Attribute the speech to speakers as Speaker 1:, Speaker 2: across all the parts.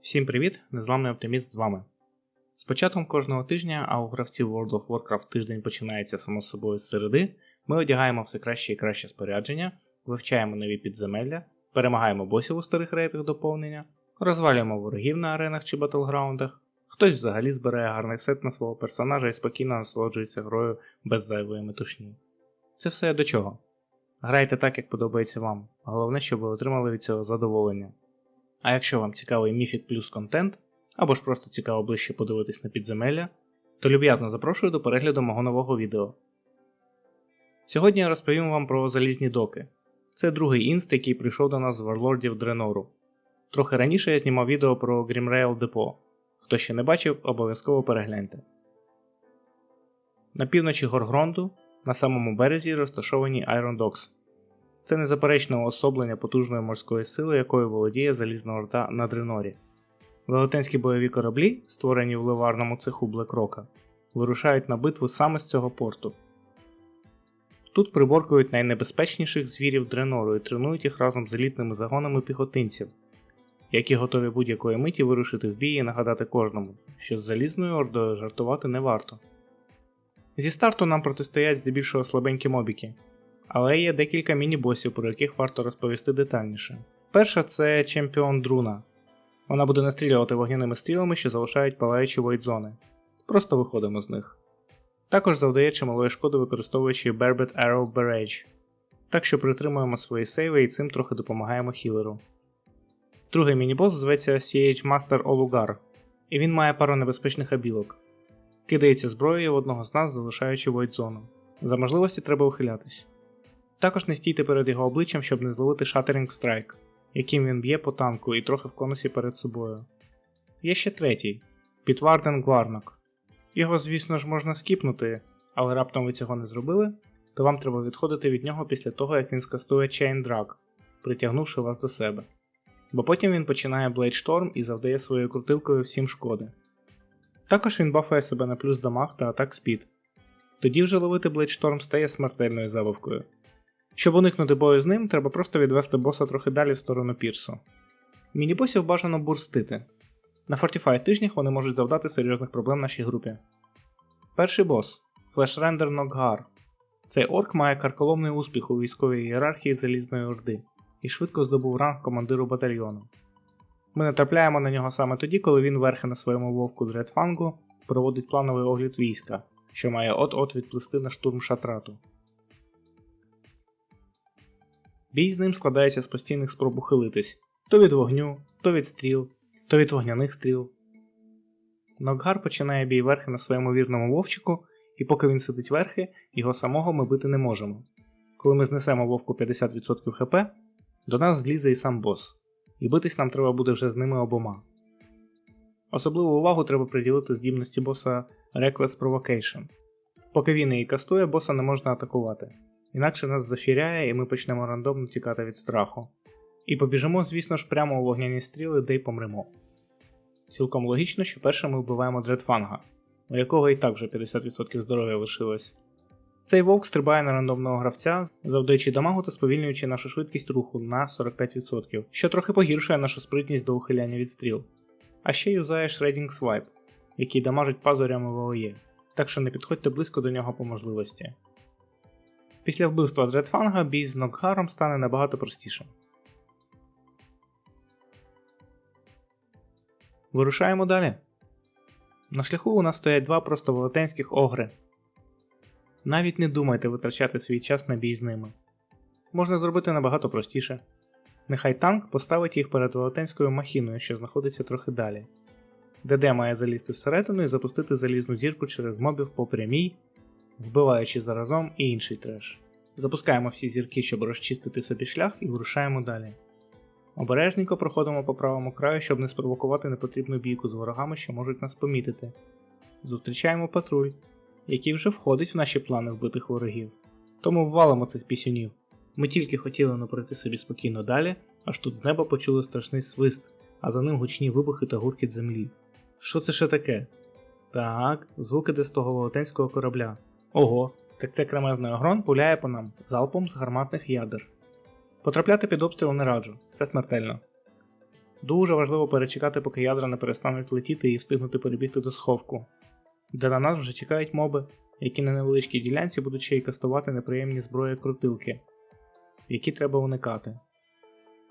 Speaker 1: Всім привіт! Незламний оптиміст з вами. З початком кожного тижня, а у гравців World of Warcraft тиждень починається само собою з середи, ми одягаємо все краще і краще спорядження, вивчаємо нові підземелля, перемагаємо босів у старих рейтах доповнення, розвалюємо ворогів на аренах чи батлграундах, хтось взагалі збирає гарний сет на свого персонажа і спокійно насолоджується грою без зайвої метушні. Це все до чого? Грайте так, як подобається вам, головне, щоб ви отримали від цього задоволення. А якщо вам цікавий Міфік плюс контент, або ж просто цікаво ближче подивитись на підземелля, то люб'язно запрошую до перегляду мого нового відео. Сьогодні я розповім вам про залізні доки. Це другий інст, який прийшов до нас з варлордів Дренору. Трохи раніше я знімав відео про Grimrail Депо. Хто ще не бачив, обов'язково перегляньте. На півночі Горгронду, на самому березі розташовані Iron Docks. Це незаперечне уособлення потужної морської сили, якою володіє залізна орда на Дренорі. Велетенські бойові кораблі, створені в ливарному цеху Блекрока, вирушають на битву саме з цього порту. Тут приборкують найнебезпечніших звірів Дренору і тренують їх разом з елітними загонами піхотинців, які готові будь-якої миті вирушити в бій і нагадати кожному, що з залізною ордою жартувати не варто. Зі старту нам протистоять здебільшого слабенькі мобіки, але є декілька міні-босів, про яких варто розповісти детальніше. Перша це чемпіон Друна. Вона буде настрілювати вогняними стрілами, що залишають палаючі войдзони. Просто виходимо з них. Також завдає чималої шкоди, використовуючи Berbet Arrow Barrage, так що притримуємо свої сейви і цим трохи допомагаємо хілеру. Другий міні-бос зветься CH Master Olugar, і він має пару небезпечних абілок. Кидається зброєю в одного з нас, залишаючи войдзону. За можливості треба ухилятись. Також не стійте перед його обличчям, щоб не зловити Shattering Strike, яким він б'є по танку і трохи в конусі перед собою. Є ще третій Підварден Гварнок. Його, звісно ж, можна скіпнути, але раптом ви цього не зробили, то вам треба відходити від нього після того, як він скастує Chain Drag, притягнувши вас до себе. Бо потім він починає Blade Storm і завдає своєю крутилкою всім шкоди. Також він бафає себе на плюс дамаг та атак спід. Тоді вже ловити Blade Storm стає смертельною забавкою. Щоб уникнути бою з ним, треба просто відвести боса трохи далі в сторону пірсу. Мінібосів бажано бурстити. На Fortify тижнях вони можуть завдати серйозних проблем нашій групі. Перший бос Флешрендер Ноггар. Цей орк має карколомний успіх у військовій ієрархії Залізної Орди і швидко здобув ранг командиру батальйону. Ми натрапляємо на нього саме тоді, коли він верхи на своєму вовку Дредфангу проводить плановий огляд війська, що має от-от відплисти на штурм шатрату. Бій з ним складається з постійних спроб ухилитись то від вогню, то від стріл, то від вогняних стріл. Нокгар починає бій верхи на своєму вірному вовчику, і поки він сидить верхи, його самого ми бити не можемо. Коли ми знесемо вовку 50% хп, до нас злізе і сам бос, і битись нам треба буде вже з ними обома. Особливу увагу треба приділити здібності боса Reckless Provocation. Поки він її кастує, боса не можна атакувати. Інакше нас зафіряє і ми почнемо рандомно тікати від страху. І побіжимо, звісно ж, прямо у вогняні стріли, де й помремо. Цілком логічно, що першим ми вбиваємо Дредфанга, у якого і так вже 50% здоров'я лишилось. Цей вовк стрибає на рандомного гравця, завдаючи дамагу та сповільнюючи нашу швидкість руху на 45%, що трохи погіршує нашу спритність до ухиляння від стріл. А ще юзає Shredding Swipe, який дамажить пазурями в ООЄ, так що не підходьте близько до нього по можливості. Після вбивства Дредфанга бій з Нокгаром стане набагато простішим. Вирушаємо далі. На шляху у нас стоять два просто велетенських огри. Навіть не думайте витрачати свій час на бій з ними. Можна зробити набагато простіше. Нехай танк поставить їх перед велетенською махіною, що знаходиться трохи далі. ДД має залізти всередину і запустити залізну зірку через мобів по прямій, вбиваючи заразом і інший треш. Запускаємо всі зірки, щоб розчистити собі шлях, і вирушаємо далі. Обережненько проходимо по правому краю, щоб не спровокувати непотрібну бійку з ворогами, що можуть нас помітити. Зустрічаємо патруль, який вже входить в наші плани вбитих ворогів. Тому ввалимо цих пісюнів. Ми тільки хотіли не пройти собі спокійно далі, аж тут з неба почули страшний свист, а за ним гучні вибухи та гуркіт землі. Що це ще таке? Так, звуки десь того велетенського корабля. Ого, так це кремезний огрон пуляє по нам залпом з гарматних ядер. Потрапляти під обстріл не раджу, це смертельно. Дуже важливо перечекати, поки ядра не перестануть летіти і встигнути перебігти до сховку, де на нас вже чекають моби, які на невеличкій ділянці будуть ще й кастувати неприємні зброї крутилки, які треба уникати.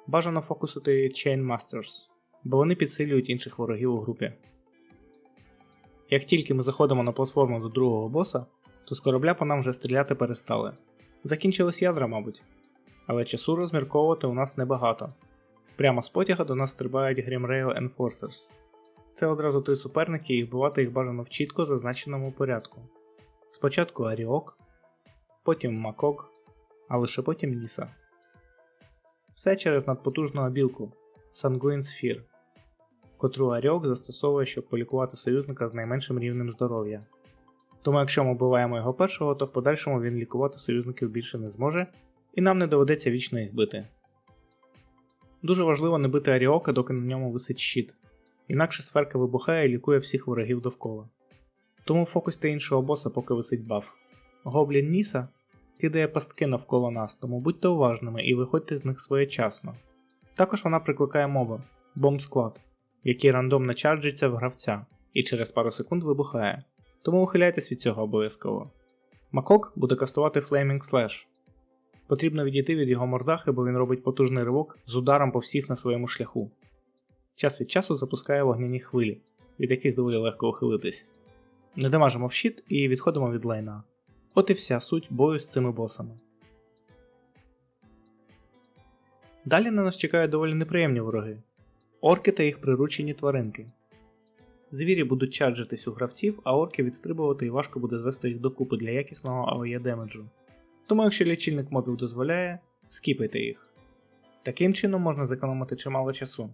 Speaker 1: Бажано фокусити Chain Masters, бо вони підсилюють інших ворогів у групі. Як тільки ми заходимо на платформу до другого боса, то з корабля по нам вже стріляти перестали. Закінчились ядра, мабуть, але часу розмірковувати у нас небагато. Прямо з потяга до нас стрибають Grimrail Enforcers. Це одразу три суперники, і вбивати їх бажано в чітко зазначеному порядку. Спочатку Аріок, потім Макок, а лише потім Ніса. Все через надпотужну білку Sanguine Sphere, котру Аріок застосовує, щоб полікувати союзника з найменшим рівнем здоров'я. Тому якщо ми вбиваємо його першого, то в подальшому він лікувати союзників більше не зможе, і нам не доведеться вічно їх бити. Дуже важливо не бити Аріока, доки на ньому висить щит, інакше сферка вибухає і лікує всіх ворогів довкола. Тому фокусьте іншого боса, поки висить баф. Гоблін Ніса кидає пастки навколо нас, тому будьте уважними і виходьте з них своєчасно. Також вона прикликає моба Bomb Squad, який рандомно чарджиться в гравця і через пару секунд вибухає, тому ухиляйтесь від цього обов'язково. Макок буде кастувати Flaming Slash. Потрібно відійти від його мордахи, бо він робить потужний ривок з ударом по всіх на своєму шляху. Час від часу запускає вогняні хвилі, від яких доволі легко ухилитись. Не дамажимо в щит і відходимо від лайна. От і вся суть бою з цими босами. Далі на нас чекають доволі неприємні вороги орки та їх приручені тваринки. Звірі будуть чаджитись у гравців, а орки відстрибувати і важко буде звести їх докупи для якісного АОЄ демеджу. Тому якщо лічильник мобів дозволяє, скіпайте їх. Таким чином можна зекономити чимало часу.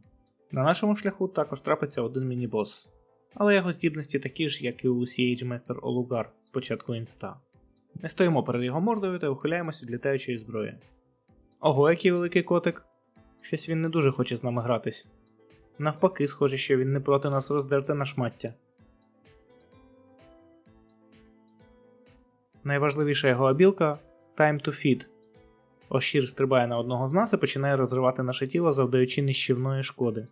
Speaker 1: На нашому шляху також трапиться один міні-бос, але його здібності такі ж, як і у Сієджместер Олугар з початку інста. Не стоїмо перед його мордою та ухиляємось від літаючої зброї. Ого, який великий котик! Щось він не дуже хоче з нами гратись. Навпаки, схоже, що він не проти нас роздерти на шмаття. Найважливіша його обілка Time to Feed. Ощір стрибає на одного з нас і починає розривати наше тіло, завдаючи нищівної шкоди.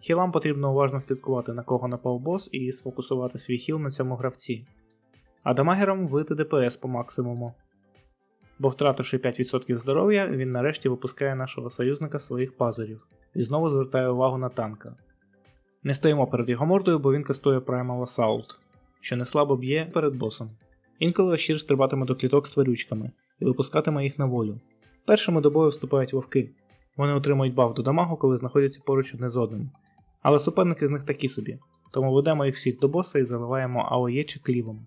Speaker 1: Хілам потрібно уважно слідкувати, на кого напав бос, і сфокусувати свій хіл на цьому гравці. А дамагерам влити ДПС по максимуму. Бо, втративши 5% здоров'я, він нарешті випускає нашого союзника своїх пазурів і знову звертає увагу на танка. Не стоїмо перед його мордою, бо він кастує Primal Assault, що не слабо б'є перед босом. Інколи ощір стрибатиме до кліток з тварючками і випускатиме їх на волю. Першими до бою вступають вовки. Вони отримують баф до дамагу, коли знаходяться поруч одне з одним. Але суперники з них такі собі, тому ведемо їх всіх до боса і заливаємо АОЄ чи клівом.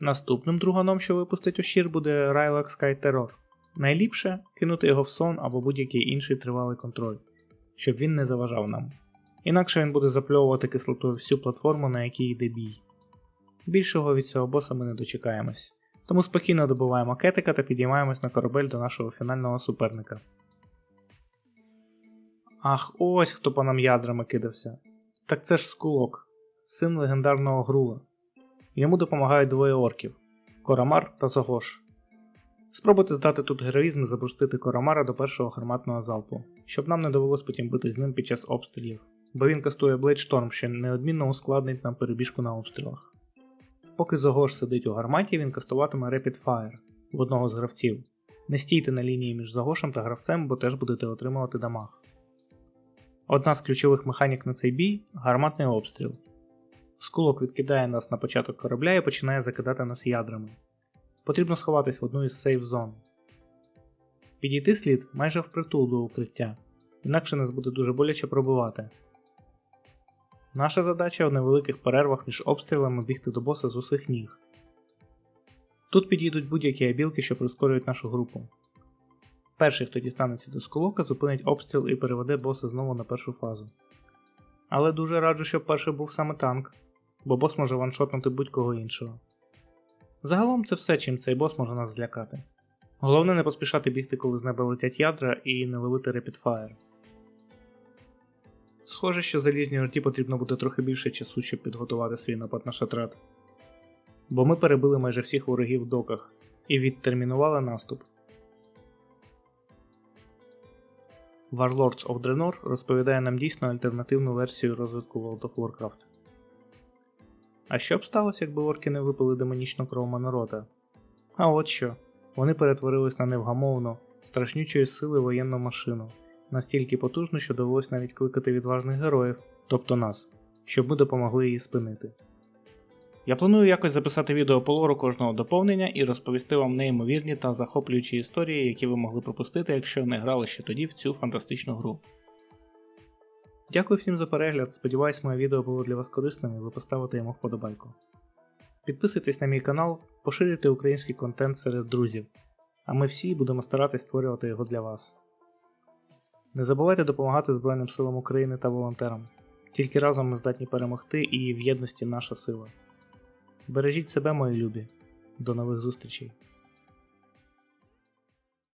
Speaker 1: Наступним друганом, що випустить ощір, буде Rylock Sky Terror. Найліпше кинути його в сон або будь-який інший тривалий контроль, щоб він не заважав нам. Інакше він буде запльовувати кислотою всю платформу, на якій йде бій. Більшого від цього боса ми не дочекаємось, тому спокійно добуваємо кетика та підіймаємось на корабель до нашого фінального суперника. Ах, ось хто по нам ядрами кидався. Так це ж скулок, син легендарного грула. Йому допомагають двоє орків Корамар та Загош. Спробуйте здати тут героїзм і запустити Корамара до першого гарматного залпу, щоб нам не довелось потім бити з ним під час обстрілів, бо він кастує Storm, що неодмінно ускладнить нам перебіжку на обстрілах. Поки Загош сидить у гарматі, він кастуватиме Rapid Fire в одного з гравців. Не стійте на лінії між Загошем та гравцем, бо теж будете отримувати дамаг. Одна з ключових механік на цей бій гарматний обстріл. Скулок відкидає нас на початок корабля і починає закидати нас ядрами. Потрібно сховатись в одну із сейф зон. Підійти слід майже впритул до укриття, інакше нас буде дуже боляче пробивати. Наша задача в невеликих перервах між обстрілами бігти до боса з усіх ніг. Тут підійдуть будь-які абілки, що прискорюють нашу групу. Перший, хто дістанеться до сколока, зупинить обстріл і переведе боса знову на першу фазу. Але дуже раджу, щоб перший був саме танк, бо бос може ваншотнути будь-кого іншого. Загалом це все, чим цей бос може нас злякати. Головне не поспішати бігти, коли з неба летять ядра, і не ловити репідфаєр. Схоже, що залізній орті потрібно буде трохи більше часу, щоб підготувати свій напад на шатрат. Бо ми перебили майже всіх ворогів в доках і відтермінували наступ. Warlords of Draenor розповідає нам дійсно альтернативну версію розвитку World of Warcraft. А що б сталося, якби орки не випили демонічну кров Монорота? А от що. Вони перетворились на невгамовну, страшнючої сили воєнну машину, настільки потужну, що довелось навіть кликати відважних героїв, тобто нас, щоб ми допомогли її спинити. Я планую якось записати відео по лору кожного доповнення і розповісти вам неймовірні та захоплюючі історії, які ви могли пропустити, якщо не грали ще тоді в цю фантастичну гру. Дякую всім за перегляд. Сподіваюсь, моє відео було для вас корисним і ви поставите йому вподобайку. Підписуйтесь на мій канал, поширюйте український контент серед друзів, а ми всі будемо старатись створювати його для вас. Не забувайте допомагати Збройним силам України та волонтерам. Тільки разом ми здатні перемогти і в єдності наша сила. Бережіть себе, мої любі. До нових зустрічей!